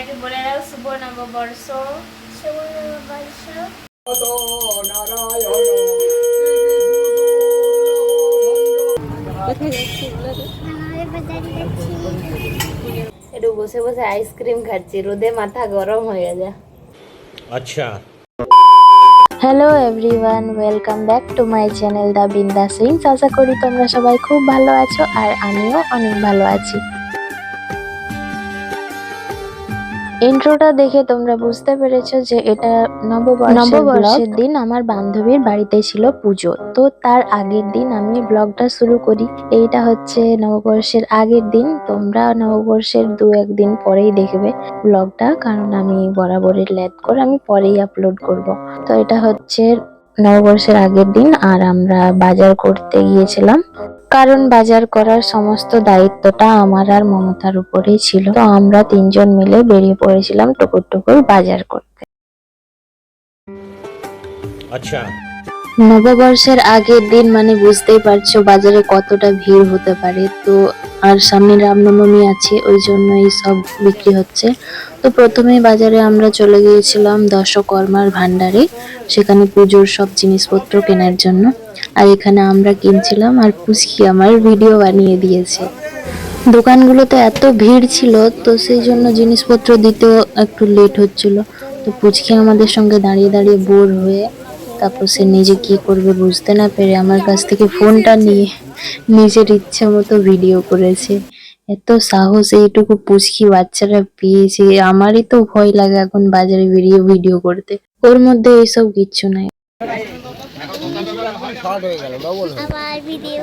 সবাইকে বলে দাও শুভ নববর্ষ শুভ নববর্ষ একটু বসে বসে আইসক্রিম খাচ্ছি রোদে মাথা গরম হয়ে যায় আচ্ছা। Hello everyone welcome back to my channel the Binda sings আশা করি তোমরা সবাই খুব ভালো আছো আর আমিও অনেক ভালো আছি। ইন্ট্রোটা দেখে তোমরা বুঝতে পেরেছ যে এটা নববর্ষের নববর্ষের দিন আমার বান্ধবীর বাড়িতে ছিল পুজো। তো তার আগের দিন আমি ব্লগটা শুরু করি। এইটা হচ্ছে নববর্ষের আগের দিন। তোমরা নববর্ষের দু একদিন পরেই দেখবে ব্লগটা কারণ আমি বরাবরের ল্যাদ করে আমি পরেই আপলোড করব। তো এটা হচ্ছে নববর্ষের আগের দিন আর আমরা বাজার করতে গিয়েছিলাম। কারণ বাজার করার সমস্ত দায়িত্বটা আমার আর মমতার উপরেই ছিল। তো আমরা তিনজন মিলে বেরিয়ে পড়েছিলাম টুকুর টুকুর বাজার করতে। আচ্ছা। নববর্ষের আগের দিন মানে বুঝতেই পারছ বাজারে কতটা ভিড় হতে পারে। তো আর সামনে রামনবমী আছে ওই জন্য এই সব বিক্রি হচ্ছে। তো প্রথমে বাজারে আমরা চলে গিয়েছিলাম দশকর্মার ভান্ডারে সেখানে পুজোর সব জিনিসপত্র কেনার জন্য। আর এখানে আমরা কিনছিলাম আর পুচকি আমার ভিডিও বানিয়ে দিয়েছে। দোকানগুলোতে এত ভিড় ছিল, তো সেই জন্য জিনিসপত্র দিতেও একটু লেট হচ্ছিল। তো পুচকি আমাদের সঙ্গে দাঁড়িয়ে দাঁড়িয়ে বোর হয়ে, তারপর সে নিজে কি করবে বুঝতে না পেরে আমার কাছ থেকে ফোনটা নিয়ে, নিজের ইচ্ছে মতো ভিডিও করেছে। এত সাহস এইটুকু পুচকি বাচ্চারা পেয়েছে আমারই তো ভয় লাগে এখন বাজারে বেরিয়ে ভিডিও করতে ওর মধ্যে এইসব কিচ্ছু নাই আবার ভিডিও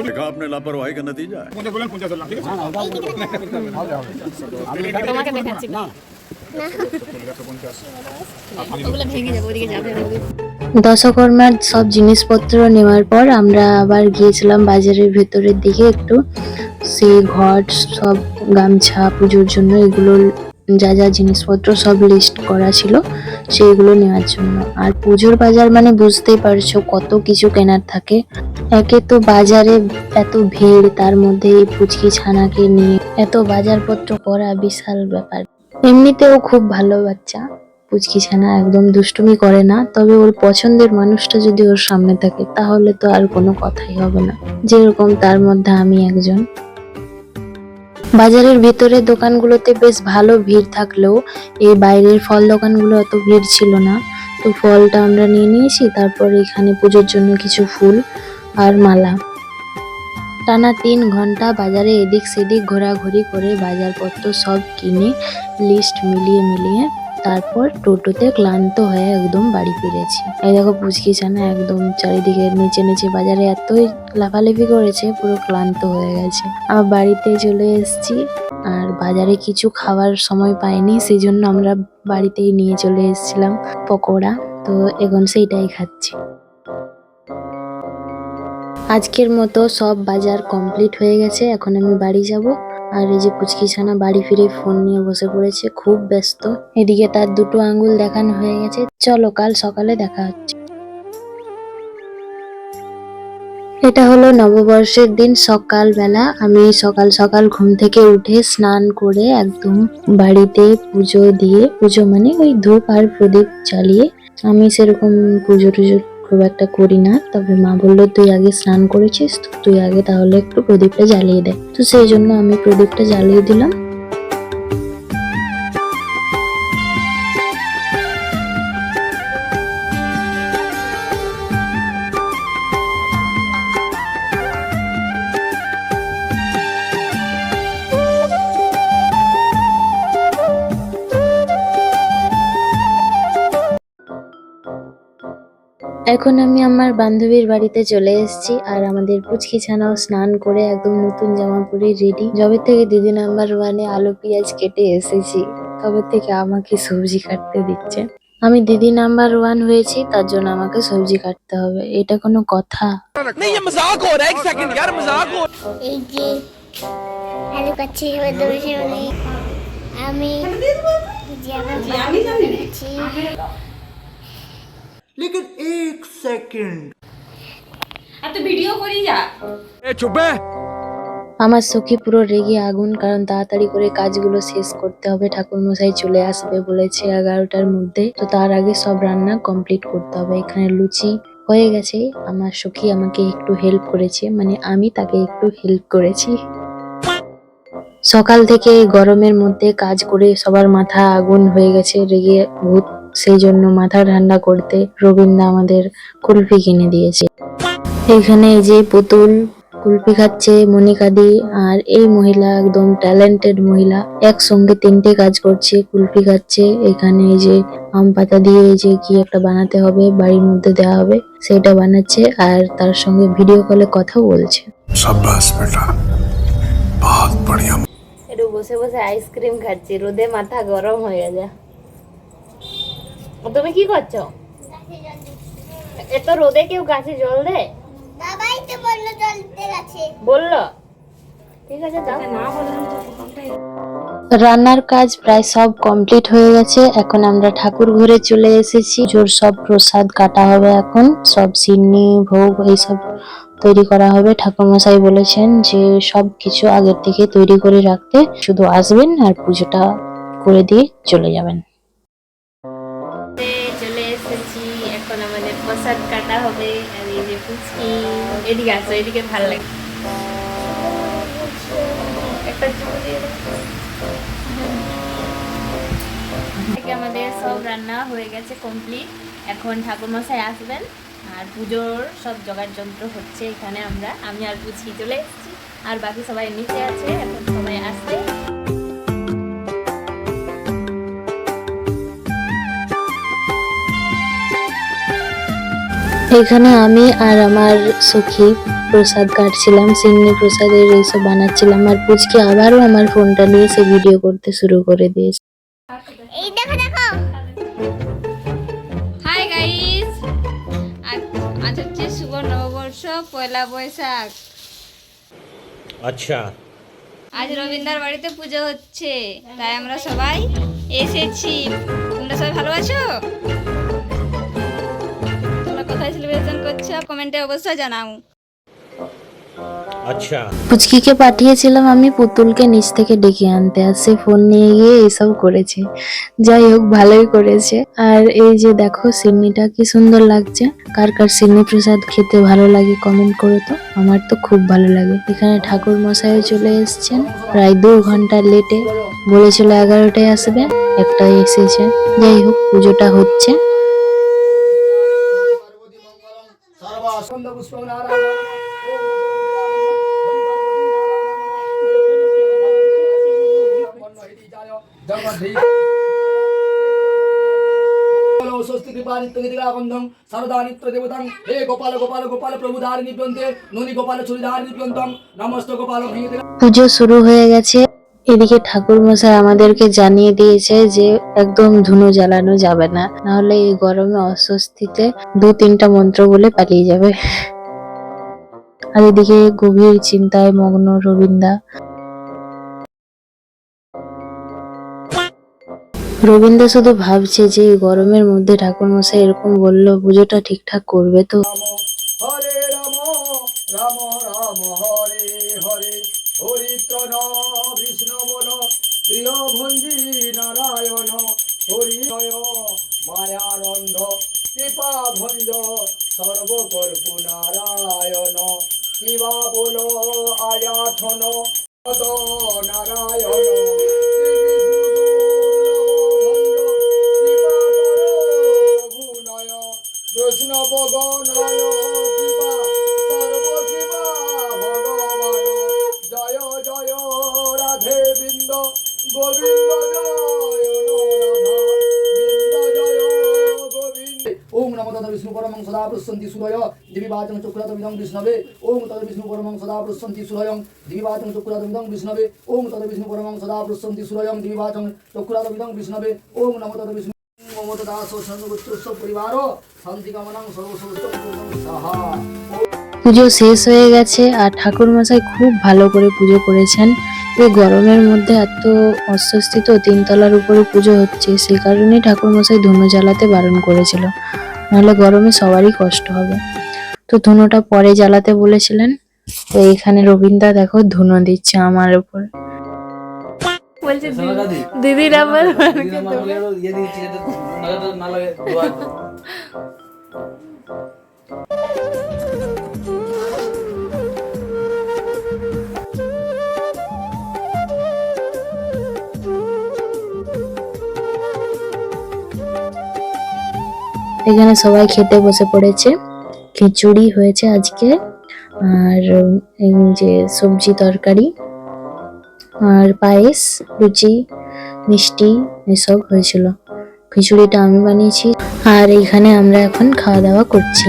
देखा आपने लापरवाही का नतीजा है দশকর্মার সব জিনিসপত্র নেওয়ার পর আমরা আবার গিয়েছিলাম বাজারের ভেতরের দিকে একটু। সেই ঘট, সব গামছা, পুজোর জন্য এগুলো যা যা জিনিসপত্র সব লিস্ট করা ছিল সেইগুলো নেওয়ার জন্য। আর পুজোর বাজার মানে বুঝতেই পারছ কত কিছু কেনার থাকে। একে তো বাজারে এত ভিড়, তার মধ্যে এই পুচকি ছানাকে নিয়ে এত বাজারপত্র করা বিশাল ব্যাপার। এমনিতেও খুব ভালো বাচ্চা। পুচকি ছানা একদম দুষ্টুমি করে না। তবে ওর পছন্দের মানুষটা যদি ওর সামনে থাকে, তাহলে তো আর কোনো কথাই হবে না। যেরকম তার মধ্যে আমি একজন। বাজারের ভেতরে দোকানগুলোতে বেশ ভালো ভিড় থাকলেও এই বাইরের ফল দোকানগুলো অত ভিড় ছিল না। তো ফলটা আমরা নিয়ে নিয়েছি, তারপর এখানে পুজোর জন্য কিছু ফুল আর মালা। টানা তিন ঘণ্টা বাজারে এদিক সেদিক ঘোরাঘুরি করে বাজারপত্র সব কিনে লিস্ট মিলিয়ে মিলিয়ে তারপর টোটোতে ক্লান্ত হয়ে একদম বাড়ি ফিরেছি। এই দেখো পুচকি ছানা একদম চারিদিকে নিচে নিচে বাজারে এতই লাফালাফি করেছে, পুরো ক্লান্ত হয়ে গেছে। আমার বাড়িতে চলে এসেছি আর বাজারে কিছু খাওয়ার সময় পাইনি সেই জন্য আমরা বাড়িতেই নিয়ে চলে এসেছিলাম পকোড়া। তো এখন সেইটাই খাচ্ছি। আজকের মতো সব বাজার কমপ্লিট হয়ে গেছে, এখন আমি বাড়ি যাব। আর এই যে পুচকি ছানা বাড়ি ফিরে ফোন নিয়ে বসে পড়েছে, খুব ব্যস্ত। এদিকে তার দুটো আঙ্গুল দেখানো হয়ে গেছে। চলো, কাল সকালে দেখা হচ্ছে। এটা হলো নববর্ষের দিন, সকালবেলা। আমি সকাল সকাল ঘুম থেকে উঠে স্নান করে একদম বাড়িতে পুজো দিয়ে, পুজো মানে ওই ধূপ আর প্রদীপ জ্বালিয়ে আমি সেরকম পুজো টুজো খুব একটা করি না, তবে মা বলল, তুই আগে স্নান করেছিস, তো তুই আগে তাহলে একটু প্রদীপটা জ্বালিয়ে দে। তো সেই জন্য আমি প্রদীপটা জ্বালিয়ে দিলাম। এখন আমি আমার বান্ধবীর বাড়িতে চলে এসেছি আর আমাদের পুচকি ছানাও স্নান করে একদম নতুন জামা পরে রেডি যবে থেকে দিদি নাম্বার ওয়ানে আলু পেঁয়াজ কেটে এসেছি তবে থেকে আমাকে সবজি কাটতে দিচ্ছে। আমি দিদি নাম্বার ওয়ান হয়েছি তার জন্য আমাকে সবজি কাটতে হবে। এটা কোনো কথা? এই যে আলু আমি এই যে আমার বাড়ি যাচ্ছি लेकिन एक सेकंड আর তুই ভিডিও করি যা আমার সখী পুরো রেগে আগুন কারণ তাড়াতাড়ি করে কাজগুলো শেষ করতে হবে ঠাকুর মশাই চলে আসবে বলেছে এগারোটার মধ্যে তো তার আগে সব রান্না কমপ্লিট করতে হবে এখানে লুচি হয়ে গেছে আমার সখী আমাকে একটু হেল্প করেছে মানে আমি তাকে একটু হেল্প করেছি সকাল থেকে এই গরমের মধ্যে কাজ করে সবার মাথা আগুন হয়ে গেছে রেগে ভূত সেই জন্য মাথা ঠান্ডা করতে রবীন্দ্র আমাদের কুলফি কিনে দিয়েছে। এখানে এই যে পুতুল কুলফি খাচ্ছে মনিকাদি আর এই মহিলা একদম ট্যালেন্টেড মহিলা একসঙ্গে তিনটে কাজ করছে কুলফি খাচ্ছে। এখানে এই যে আম পাতা দিয়ে এই যে কি একটা বানাতে হবে বাড়ির মধ্যে দেওয়া হবে সেটা বানাচ্ছে আর তার সঙ্গে ভিডিও কলে কথা বলছে। বসে বসে আইসক্রিম খাচ্ছি রোদে মাথা গরম হয়ে যায় তুমি কি করছ? এত রোদে কেউ গাছে জল দেয়? বাবাই তো বলল চলতে গেছে। বলল? ঠিক আছে দাও না রান্নার কাজ প্রায় সব কমপ্লিট হয়ে গেছে। এখন আমরা ঠাকুর ঘরে চলে এসেছি। জোর সব প্রসাদ কাটা হবে এখন। সব সিন্নি ভোগ এইসব তৈরি করা হবে। ঠাকুরমশাই বলেছেন যে সব কিছু আগের থেকে তৈরি করে রাখতে শুধু আসবেন আর পুজোটা করে দিয়ে চলে যাবেন। চলে এসেছি। এখন আমাদের প্রসাদ কাটা হবে আর এই যে পুচকি। এদিকে আসো, এদিকে ভালো লাগে। আমাদের সব রান্না হয়ে গেছে কমপ্লিট। এখন ঠাকুরমশাই আসবেন আর পুজোর সব জোগাড় যন্ত্র হচ্ছে এখানে আমরা। আমি আর পুচকি চলে এসেছি। আর বাকি সবাই নিচে আছে, এখন সবাই আসছে এখানে আমি আর আমার সখী প্রসাদ কাটছিলাম সিন্নি প্রসাদের এইসব বানাচ্ছিলাম আর পুচকে আবারও আমার ফোনটা নিয়ে সে ভিডিও করতে শুরু করে দিয়েছে। এই দেখো দেখো। হাই গাইস আজ হচ্ছে শুভ নববর্ষ পয়লা বৈশাখ। আচ্ছা। আজ রবীন্দ্রার বাড়িতে পুজো হচ্ছে তাই আমরা সবাই এসেছি। তোমরা সবাই ভালো আছো? পরিবেশন করছ কমেন্টে অবশ্যই জানাও। আচ্ছা। পুচকিকে পাঠিয়েছিলাম আমি পুতুলকে নিচ থেকে ডেকে আনতে আর সে ফোন নিয়ে গিয়ে এসব করেছে। যাই হোক ভালোই করেছে। আর এই যে দেখো সিন্নিটা কি সুন্দর লাগছে। কার কার সিন্নি প্রসাদ খেতে ভালো লাগে কমেন্ট করো তো। আমার তো খুব ভালো লাগে। এখানে ঠাকুর মশাইও চলে এসছেন। প্রায় দু ঘণ্টা লেটে বলেছিল এগারোটায় আসবে একটাই এসেছে। যাই হোক পুজোটা হচ্ছে। গীতিকাবন্ধং সারদা নিত্য দেবতাং। হে গোপাল গোপাল গোপাল প্রভু ধারিণী প্যন্তে ননি গোপাল ছুরি ধারিণী নমস্ত গোপাল পুজো শুরু হয়ে গেছে। এদিকে ঠাকুর মশাই আমাদেরকে জানিয়ে দিয়েছে যে একদম ধুনো জ্বালানো যাবে না, নাহলে এই গরমে অস্বস্তিতে দু তিনটা মন্ত্র বলে পালিয়ে যাবে। আর এদিকে গভীর চিন্তায় মগ্ন রবীন্দা। রবীন্দ্র শুধু ভাবছে যে গরমের মধ্যে ঠাকুর মশাই এরকম বলল, পুজোটা ঠিকঠাক করবে তো? হরে রাম রাম রাম, হরে হরে হরিত্রন বিষ্ণু বল প্রিয় ভঞ্জি নারায়ণ হরিণয় মায়ারন্ধ কৃপা ভঞ্জ সর্বকল্প নারায়ণ কিবা বল আয়াথন নারায়ণ। তদ বিষ্ণু বিষ্ণবে তদ বিষ্ণু বিষ্ণবে তদ বিষ্ণু শান্তি পুজো শেষ হয়ে গেছে আর ঠাকুর মশাই খুব ভালো করে পুজো করেছেন। এই গরমের মধ্যে এত অস্বস্তি তো তিনতলার উপরে পুজো হচ্ছে, সেই কারণেই ঠাকুর মশাই ধুনো জ্বালাতে বারণ করেছিল। নাহলে গরমে সবারই কষ্ট হবে। তো ধুনোটা পরে জ্বালাতে বলেছিলেন। তো এখানে রবীন্দ্রা দেখো ধুনো দিচ্ছে আমার উপর। বলছে দি- দিদির আবার এখানে সবাই খেতে বসে পড়েছে। খিচুড়ি হয়েছে আজকে। আর এই যে সবজি তরকারি আর পায়েস, লুচি, মিষ্টি এসব হয়েছিল। খিচুড়িটা আমি বানিয়েছি। আর এখানে আমরা এখন খাওয়া দাওয়া করছি।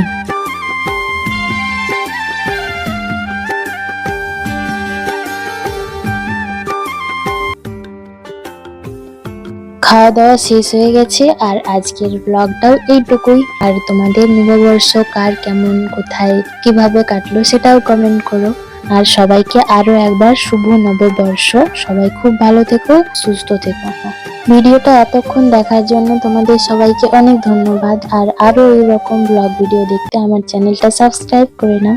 খাওয়া দাওয়া শেষ হয়ে গেছে আর আজকের ব্লগটাও এইটুকুই। আর তোমাদের নববর্ষ কার কেমন, কোথায়, কীভাবে কাটলো সেটাও কমেন্ট করো। আর সবাইকে আরও একবার শুভ নববর্ষ। সবাই খুব ভালো থেকো, সুস্থ থেকো। ভিডিওটা এতক্ষণ দেখার জন্য তোমাদের সবাইকে অনেক ধন্যবাদ। আর আরও এরকম ব্লগ ভিডিও দেখতে আমার চ্যানেলটা সাবস্ক্রাইব করে নাও।